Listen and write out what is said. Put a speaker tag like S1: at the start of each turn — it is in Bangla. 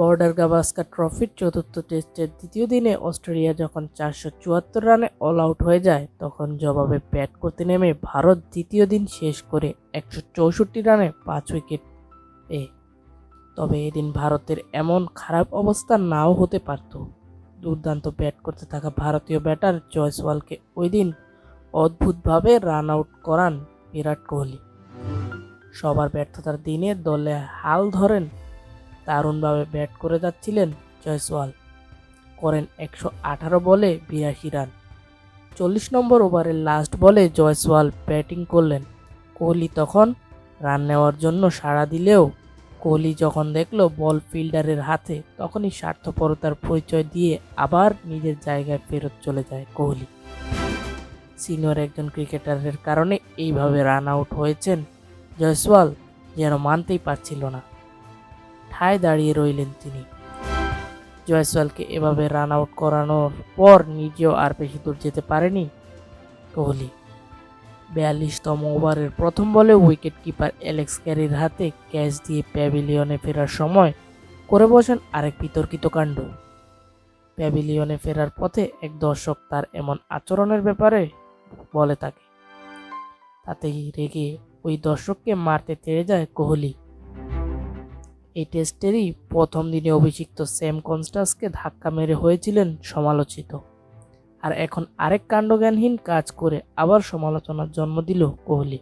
S1: বর্ডার গাভাস্কার ট্রফির চতুর্থ টেস্টের দ্বিতীয় দিনে অস্ট্রেলিয়া যখন চারশো চুয়াত্তর রানে অল আউট হয়ে যায়, তখন জবাবে ব্যাট করতে নেমে ভারত দ্বিতীয় দিন শেষ করে একশো চৌষট্টি রানে পাঁচ উইকেট পেয়ে তবে এদিন ভারতের এমন খারাপ অবস্থা নাও হতে পারত। দুর্দান্ত ব্যাট করতে থাকা ভারতীয় ব্যাটার জয়সওয়ালকে ওই দিন অদ্ভুতভাবে রান আউট করান বিরাট কোহলি। সবার ব্যর্থতার দিনে দলে হাল ধরেন দারুণভাবে ব্যাট করে যাচ্ছিলেন জয়সওয়াল। করেন একশো আঠারো বলে বিরাশি রান। চল্লিশ নম্বর ওভারের লাস্ট বলে জয়সওয়াল ব্যাটিং করলেন। কোহলি তখন রান নেওয়ার জন্য সাড়া দিলেও কোহলি যখন দেখল বল ফিল্ডারের হাতে, তখনই স্বার্থপরতার পরিচয় দিয়ে আবার নিজের জায়গায় ফেরত চলে যায় কোহলি। সিনিয়র একজন ক্রিকেটারের কারণে এইভাবে রান আউট হয়েছেন জয়সওয়াল, যেন মানতেই পারছিল না। ঠায় দাঁড়িয়ে রইলেন তিনি? জয়সওয়ালকে এভাবে রান আউট করানোর পর নিজেও আর বেশি দূর যেতে পারেনি কোহলি। বিয়াল্লিশতম ওভারের প্রথম বলে উইকেট কিপার অ্যালেক্স ক্যারির হাতে ক্যাচ দিয়ে প্যাভিলিয়নে ফেরার সময় করে বসেন আরেক বিতর্কিত কাণ্ড। প্যাভিলিয়নে ফেরার পথে এক দর্শক তার এমন আচরণের ব্যাপারে বলে তাকে। তাতেই রেগে ওই দর্শককে মারতে তেড়ে যায় কোহলি। এই টেস্টেরই প্রথম দিনে অভিষিক্ত স্যাম কনস্টাসকে ধাক্কা মেরে হয়েছিলেন সমালোচিত। আর এখন আরেক কাণ্ডজ্ঞানহীন কাজ করে আবার সমালোচনার জন্ম দিল কোহলি।